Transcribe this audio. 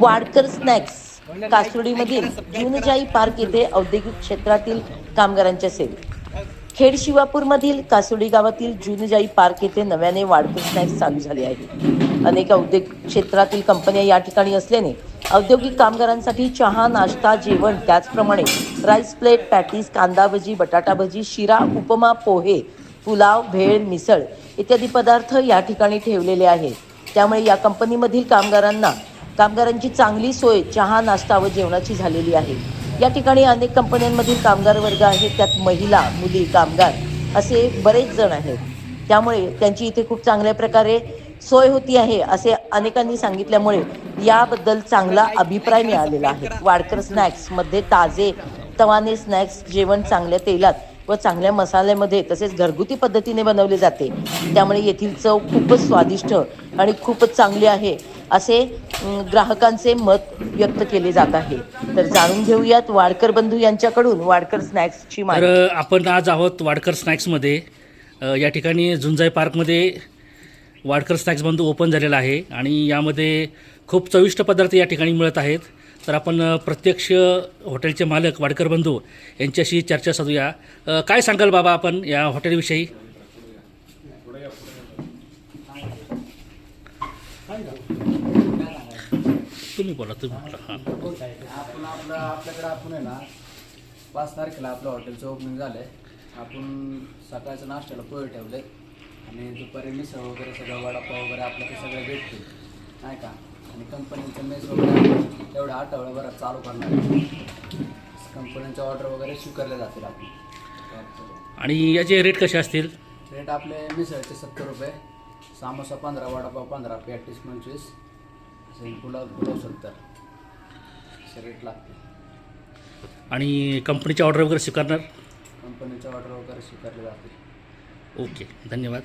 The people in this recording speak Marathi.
वाडकर स्नॅक्स कासुडीमधील जुनजाई पार्क येथे औद्योगिक क्षेत्रातील कामगारांच्या सेवेत. खेड शिवापूरमधील कासुडी गावातील जुनजाई पार्क येथे नव्याने वाडकर स्नॅक्स चालू झाले आहे. अनेक औद्योगिक क्षेत्रातील कंपन्या या ठिकाणी असल्याने औद्योगिक कामगारांसाठी चहा नाश्ता जेवण त्याचप्रमाणे राईस प्लेट पॅटीस कांदा भजी बटाटा भजी शिरा उपमा पोहे पुलाव भेळ मिसळ इत्यादी पदार्थ या ठिकाणी ठेवलेले आहेत. त्यामुळे या कंपनीमधील कामगारांना कामगारांची चांगली सोय चहा नाश्ता व जेवणाची झालेली आहे. या ठिकाणी अनेक कंपन्यांमधील कामगार वर्ग आहेत. त्यात महिला मुली कामगार असे बरेच जण आहेत. त्यामुळे त्यांची इथे खूप चांगल्या प्रकारे सोय होती आहे असे अनेकांनी सांगितल्यामुळे याबद्दल चांगला अभिप्राय मिळालेला आहे. वाडकर स्नॅक्समध्ये ताजे तवाने स्नॅक्स जेवण चांगल्या तेलात व चांगल्या मसाल्यामध्ये तसेच घरगुती पद्धतीने बनवले जाते. त्यामुळे येथील चव खूपच स्वादिष्ट आणि खूपच चांगली आहे. असे ग्राहकांचे मत व्यक्त केले जात आहे. तर जाणून घेऊयात वाडकर बंधू यांच्याकडून वाडकर स्नॅक्सची माहिती. तर आपण आज आहोत वाडकर स्नॅक्समध्ये. या ठिकाणी झुंजाई पार्कमध्ये वाडकर स्नॅक्स बंधू ओपन झालेला आहे आणि यामध्ये खूप चविष्ट पदार्थ या ठिकाणी मिळत आहेत. तर आपण प्रत्यक्ष हॉटेलचे मालक वाडकर बंधू यांच्याशी चर्चा साधूया. काय सांगाल बाबा आपण या हॉटेलविषयी? तुम्ही बोला तुम्ही बोला. हां. आपण आपलं आपल्याकडे आपण आहे ना पाच तारखेला आपलं हॉटेलचं ओपनिंग झालं आहे आपण सकाळचं नाश्त्याला पोहे ठेवले. आणि दुपारी मिसळ वगैरे सगळं वडापाव वगैरे आपलं ते सगळं भेटते नाही का? आणि कंपनीचं मेस वगैरे आपण तेवढ्या आठवड्याभरात चालू करणार आहे. कंपन्यांच्या ऑर्डर वगैरे स्वीकारले जातील आपण आणि याचे रेट कसे असतील? रेट आपले मिसळचे सत्तर रुपये. सामोसा पंधरा वडापाव पंधरा पॅटीस पंचवीस. असे पुलाव पुलाव सत्तर. असे रेट लागते आणि कंपनीची ऑर्डर वगैरे स्वीकारणार? कंपनीच्या ऑर्डर वगैरे स्वीकारले जातील. ओके धन्यवाद.